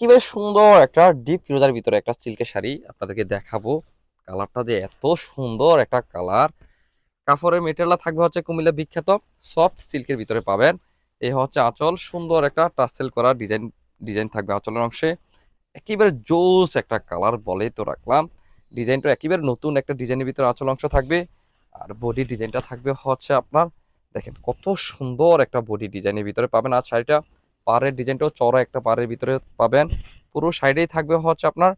একেবারে সুন্দর একটা ডিপ ফিরোজার ভিতরে একটা সিল্কের শাড়ি আপনাদেরকে দেখাবো। কালারটা যে এত সুন্দর একটা কালার কাপড়ের মেটেরিয়াল থাকবে হচ্ছে কুমিল্লা বিখ্যাত সফট সিল্কের ভিতরে পাবেন। এই হচ্ছে আঁচল, সুন্দর একটা টাসেল করা ডিজাইন ডিজাইন থাকবে আঁচলের অংশে। একেবারে জোস একটা কালার বলে তো রাখলাম। ডিজাইনটা একেবারে নতুন একটা ডিজাইনের ভিতরে আঁচল অংশ থাকবে। আর বডি ডিজাইনটা থাকবে হচ্ছে আপনার, দেখেন কত সুন্দর একটা বডি ডিজাইনের ভিতরে পাবেন আর শাড়িটা। পাড়ের ডিজাইনটাও চড়া একটা পাড়ের ভিতরে পাবেন। পুরো সাইডেই থাকবে হচ্ছে আপনার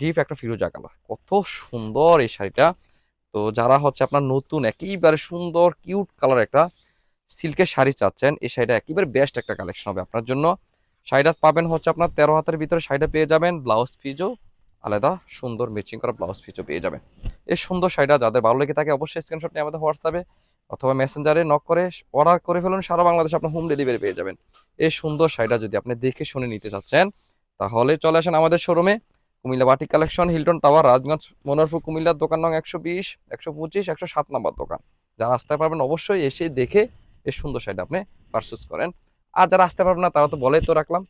ডিপ একটা ফিরোজা কালার কত সুন্দর এই শাড়িটা। তো যারা হচ্ছে আপনার নতুন, একেবারে সুন্দর, কিউট কালার একটা সিল্কের শাড়ি চাচ্ছেন, এই শাড়িটা একেবারে বেস্ট একটা কালেকশন হবে আপনার জন্য। শাড়িটা পাবেন হচ্ছে আপনার তেরো হাতের ভিতরে শাড়িটা পেয়ে যাবেন ব্লাউজ পিজও আলাদা, সুন্দর ম্যাচিং করা ব্লাউজ পিচও পেয়ে যাবেন। এই সুন্দর শাড়িটা যাদের ভালো লেগে থাকে অবশ্যই স্ক্রিনশট নিয়ে আমাদের হোয়াটসঅ্যাপে অথবা মেসেঞ্জারে নক করে অর্ডার করে ফেলুন, সারা বাংলাদেশে আপনার হোম ডেলিভারি পেয়ে যাবেন। এই সুন্দর শাড়িটা যদি আপনি দেখে শুনে নিতে চাচ্ছেন, তাহলে চলে আসেন আমাদের শোরুমে Comilla batik collection Hilton tower Rajganj, Manorpur, কুমিল্লার দোকান নং একশো বিশ, একশো পঁচিশ, একশো সাত নম্বর দোকান। যারা আসতে পারবেন অবশ্যই এসে দেখে এই সুন্দর শাড়িটা আপনি পারচেস করেন। আর যারা আসতে পারবেন না, তারা তো বলেই তো রাখলাম।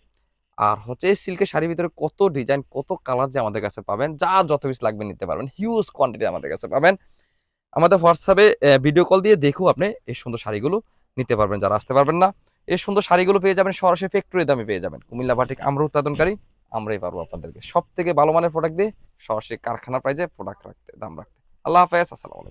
আর হচ্ছে এই সিল্কের শাড়ির ভিতরে কত ডিজাইন কত কালার যে আমাদের কাছে পাবেন, যা যত পিস লাগবে নিতে পারবেন। হিউজ কোয়ান্টিটি আমাদের কাছে পাবেন। আমাদের হোয়াটসঅ্যাপে ভিডিও কল দিয়ে দেখেও আপনি এই সুন্দর শাড়িগুলো নিতে পারবেন। যারা আসতে পারবেন না, এই সুন্দর শাড়িগুলো পেয়ে যাবেন, সরাসরি ফ্যাক্টরি দামে পেয়ে যাবেন। কুমিল্লা ভাটিক আমরা উৎপাদনকারী, আমরাই পারব আপনাদেরকে। সব থেকে ভালো মানের প্রোডাক্ট দিয়ে সরাসরি কারখানা প্রাইজে প্রোডাক্ট রাখতে, দাম রাখতে। আল্লাহ হাফেজ, আসসালামু আলাইকুম।